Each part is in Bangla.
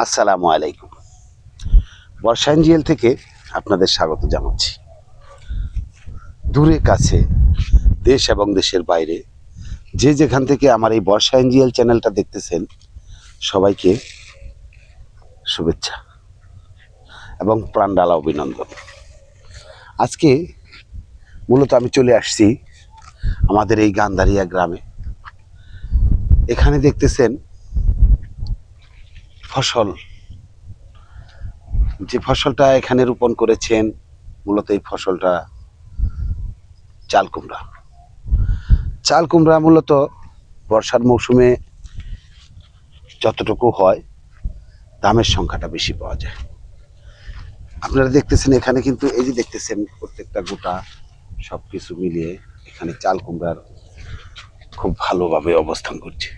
আসসালামু আলাইকুম। বর্ষাঞ্জিয়েল থেকে আপনাদের স্বাগত জানাচ্ছি। দূরে কাছে দেশ এবং দেশের বাইরে যে যেখান থেকে আমার এই বর্ষা এনজিএল চ্যানেলটা দেখতেছেন, সবাইকে শুভেচ্ছা এবং প্রাণডালা অভিনন্দন। আজকে মূলত আমি চলে আসছি আমাদের এই গান্ধারিয়া গ্রামে। এখানে দেখতেছেন ফসল। যে ফসলটা এখানে রোপণ করেছেন, মূলত এই ফসলটা চাল কুমড়া চাল কুমড়া মূলত বর্ষার মৌসুমে যতটুকু হয়, দামের সংখ্যাটা বেশি পাওয়া যায়। আপনারা দেখতেছেন এখানে কিন্তু, এই যে দেখতেছেন প্রত্যেকটা গোটা সব কিছু মিলিয়ে এখানে চাল কুমড়ার খুব ভালোভাবে অবস্থান করছে।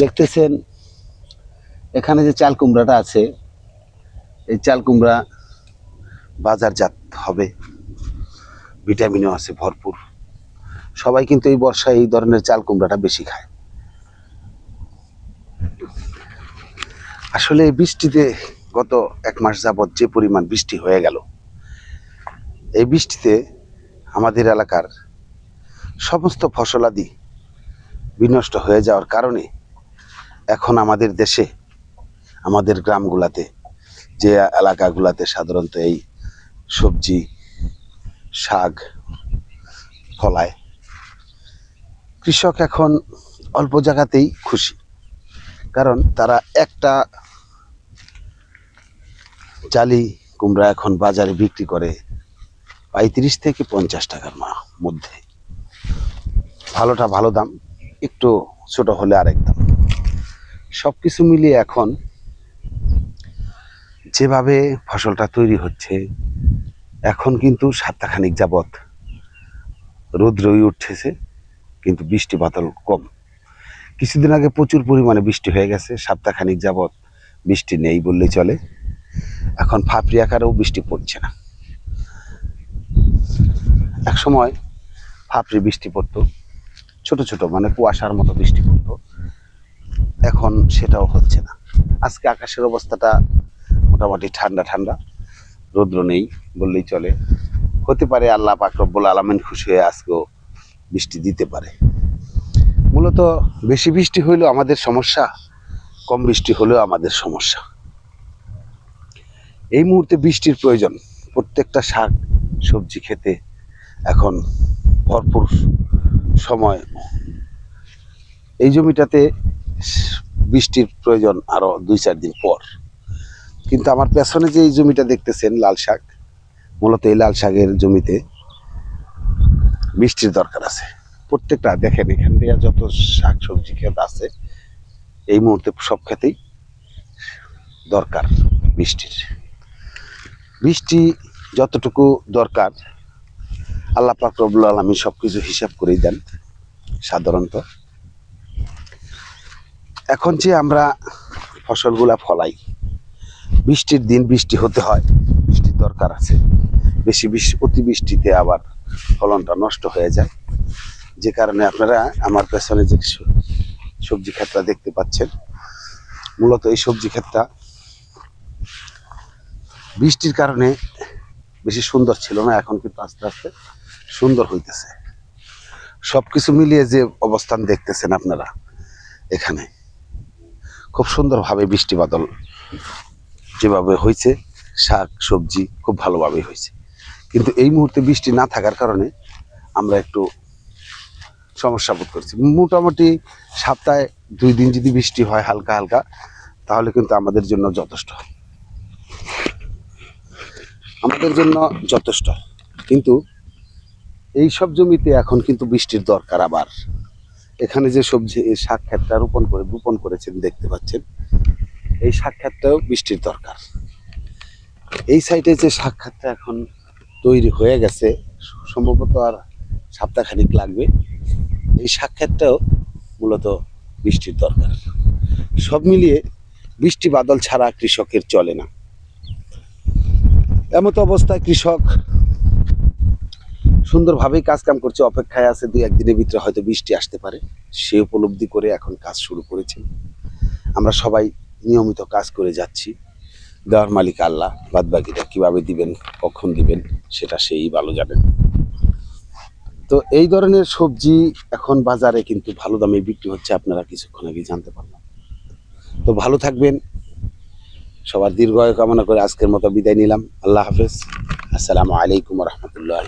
দেখতেছেন এখানে যে চাল কুমড়াটা আছে, এই চাল কুমড়া বাজারজাত হবে। ভিটামিনও আছে ভরপুর। সবাই কিন্তু এই বর্ষায় এই ধরনের চাল কুমড়াটা বেশি খায়। আসলে এই বৃষ্টিতে গত এক মাস যাবৎ যে পরিমাণ বৃষ্টি হয়ে গেল, এই বৃষ্টিতে আমাদের এলাকার সমস্ত ফসলাদি বিনষ্ট হয়ে যাওয়ার কারণে এখন আমাদের দেশে, আমাদের গ্রামগুলাতে, যে এলাকাগুলাতে সাধারণত এই সবজি, শাক ফলায়, কৃষক এখন অল্প জায়গাতেই খুশি। কারণ তারা একটা জালি কুমড়া এখন বাজারে বিক্রি করে পঁয়ত্রিশ থেকে পঞ্চাশ টাকার মধ্যে। ভালোটা ভালো দাম, একটু ছোট হলে আরেক দাম। সব কিছু মিলিয়ে এখন যেভাবে ফসলটা তৈরি হচ্ছে, এখন কিন্তু সপ্তাহখানিক যাবৎ রৌদ্রই উঠেছে, কিন্তু বৃষ্টি বাদল কম। কিছুদিন আগে প্রচুর পরিমাণে বৃষ্টি হয়ে গেছে সপ্তাহখানিক যাবৎ বৃষ্টি নেই বললেই চলে। এখন ফাপড়ি আকারেও বৃষ্টি পড়ছে না। এক সময় ফাপড়ি বৃষ্টি পড়তো, ছোট ছোট মানে কুয়াশার মতো বৃষ্টি পড়তো। এখন সেটাও হচ্ছে না। আজকে আকাশের অবস্থাটা মোটামুটি ঠান্ডা ঠান্ডা। রৌদ্র নেই বললেই চলে। হতে পারে আল্লাহ পাক রব্বুল আলমিন খুশি হয়ে আজকেও বৃষ্টি দিতে পারে। মূলত বেশি বৃষ্টি হইলেও আমাদের সমস্যা, কম বৃষ্টি হলেও আমাদের সমস্যা। এই মুহূর্তে বৃষ্টির প্রয়োজন। প্রত্যেকটা শাক, সবজি খেতে এখন ভরপুর সময়। এই জমিটাতে বৃষ্টির প্রয়োজন আরও দুই চার দিন পর। কিন্তু আমার পেছনে যে এই জমিটা দেখতেছেন, লাল শাক, মূলত এই লাল শাকের জমিতে বৃষ্টির দরকার আছে। প্রত্যেকটা দেখেন, এখান থেকে যত শাক, সবজি ক্ষেত আছে, এই মুহূর্তে সব ক্ষেতেই দরকার বৃষ্টির। বৃষ্টি যতটুকু দরকার, আল্লাহ পাক আলমী সব কিছু হিসাব করেই দেন, সাধারণত। এখন যে আমরা ফসলগুলা ফলাই, বৃষ্টির দিন বৃষ্টি হতে হয়, বৃষ্টির দরকার আছে। বেশি বৃষ্টি অতিবৃষ্টিতে আবার ফলনটা নষ্ট হয়ে যায়। যে কারণে আপনারা আমার পেছনে যে সবজি ক্ষেতটা দেখতে পাচ্ছেন, মূলত এই সবজি ক্ষেতটা বৃষ্টির কারণে বেশি সুন্দর ছিল না, এখন কিন্তু আস্তে আস্তে সুন্দর হইতেছে। সব কিছু মিলিয়ে যে অবস্থান দেখতেছেন আপনারা এখানে। খুব সুন্দরভাবে বৃষ্টি বাদল যেভাবে হয়েছে, শাক, সবজি খুব ভালোভাবেই হয়েছে। কিন্তু এই মুহূর্তে বৃষ্টি না থাকার কারণে আমরা একটু সমস্যা বোধ করছি। মোটামুটি সপ্তাহে দুই দিন যদি বৃষ্টি হয় হালকা হালকা, তাহলে কিন্তু আমাদের জন্য যথেষ্ট। আমাদের জন্য যথেষ্ট। কিন্তু এই সব জমিতে এখন কিন্তু বৃষ্টির দরকার আবার। এখানে যে সবজি, এই শাক ক্ষেতটা রোপণ করে, রোপণ করেছেন, দেখতে পাচ্ছেন। এই শাক ক্ষেতটাও বৃষ্টির দরকার। এই সাইডে যে শাক ক্ষেতটা এখন তৈরি হয়ে গেছে, সম্ভবত আর সপ্তাহখানিক লাগবে। এই শাক ক্ষেতটাও মূলত বৃষ্টির দরকার। সব মিলিয়ে বৃষ্টি বাদল ছাড়া কৃষকের চলে না। এমতো অবস্থায় কৃষক সুন্দরভাবেই কাজ কাম করছে, অপেক্ষায় আছে দুই একদিনের ভিতরে হয়তো বৃষ্টি আসতে পারে। সে উপলব্ধি করে এখন কাজ শুরু করেছেন আমরা সবাই নিয়মিত কাজ করে যাচ্ছি। দেওয়ার মালিক আল্লাহ বাদ বাকিটা কীভাবে দিবেন, কখন দিবেন, সেটা সেই ভালো জানেন তো এই ধরনের সবজি এখন বাজারে কিন্তু ভালো দামে বিক্রি হচ্ছে, আপনারা কিছুক্ষণ আগে জানতে পারলাম। তো ভালো থাকবেন। সবার দীর্ঘায়ু কামনা করে আজকের মতো বিদায় নিলাম। আল্লাহ হাফেজ। আসসালামু আলাইকুম রহমতুল্লাহ